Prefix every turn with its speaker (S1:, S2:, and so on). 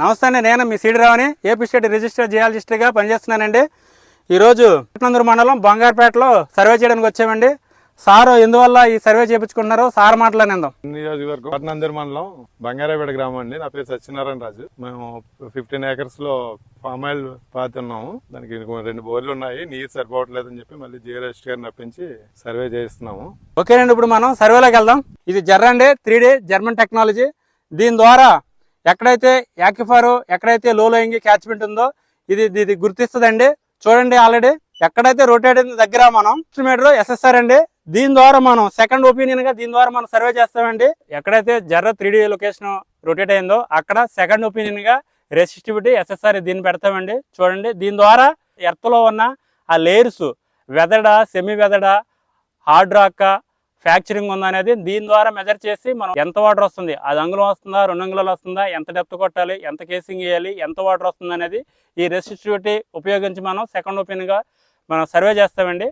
S1: నమస్తే నేను మీ సీడిరావుని ఏపీ స్టేట్ రిజిస్టర్ జియాలజిస్ట్గా పనిచేస్తున్నానండి. ఈరోజు పట్నందూరు మండలం బంగారుపేటలో సర్వే చేయడానికి వచ్చామండి. సారు ఎందువల్ల ఈ సర్వే చేయించుకున్నారో సార్ మాట్లాడిందాం
S2: నియోజకవర్గం పట్నందరి మండలం బంగారాపేట గ్రామం అండి నా పేరు సత్యనారాయణ రాజు. మేము ఫిఫ్టీన్ ఏకర్స్లో ఫామ్ ఆయిల్ పాతి ఉన్నాము దానికి రెండు బోర్లు ఉన్నాయి. నీరు సరిపోవట్లేదని చెప్పి మళ్ళీ జియోలజిస్ట్ గారిని రప్పించి సర్వే చేయిస్తున్నాము.
S1: ఓకేనండి ఇప్పుడు మనం సర్వేలోకి వెళ్దాం. ఇది జర్ర అండి త్రీ డి జర్మన్ టెక్నాలజీ. దీని ద్వారా ఎక్కడైతే యాక్యుఫారు ఎక్కడైతే లో లోయింగ్ క్యాచ్మెంట్ ఉందో ఇది ఇది గుర్తిస్తుందండి. చూడండి ఆల్రెడీ ఎక్కడైతే రొటేట్ అయిన దగ్గర మనం ఎస్టిమేటర్ ఎస్ఎస్ఆర్ అండి దీని ద్వారా మనం సెకండ్ ఒపీనియన్గా దీని ద్వారా మనం సర్వే చేస్తామండి. ఎక్కడైతే జర్ర త్రీ డి లొకేషన్ రొటేట్ అయిందో అక్కడ సెకండ్ ఒపీనియన్గా రెసిస్టివిటీ ఎస్ఎస్ఆర్ దీన్ని పెడతామండి. చూడండి దీని ద్వారా ఎర్త్లో ఉన్న ఆ లేయర్స్ వెదడ సెమీ వెదడ హార్డ్ రాక్ ఫ్రాక్చరింగ్ ఉందా అనేది దీని ద్వారా మెజర్ చేసి మనం ఎంత వాటర్ వస్తుంది అది అంగుళం వస్తుందా రెండు అంగుళాలు వస్తుందా ఎంత డెప్త్ కొట్టాలి ఎంత కేసింగ్ వేయాలి ఎంత వాటర్ వస్తుంది అనేది ఈ రెసిస్టివిటీ ఉపయోగించి మనం సెకండ్ ఒపీనియన్గా మనం సర్వే చేస్తామండి.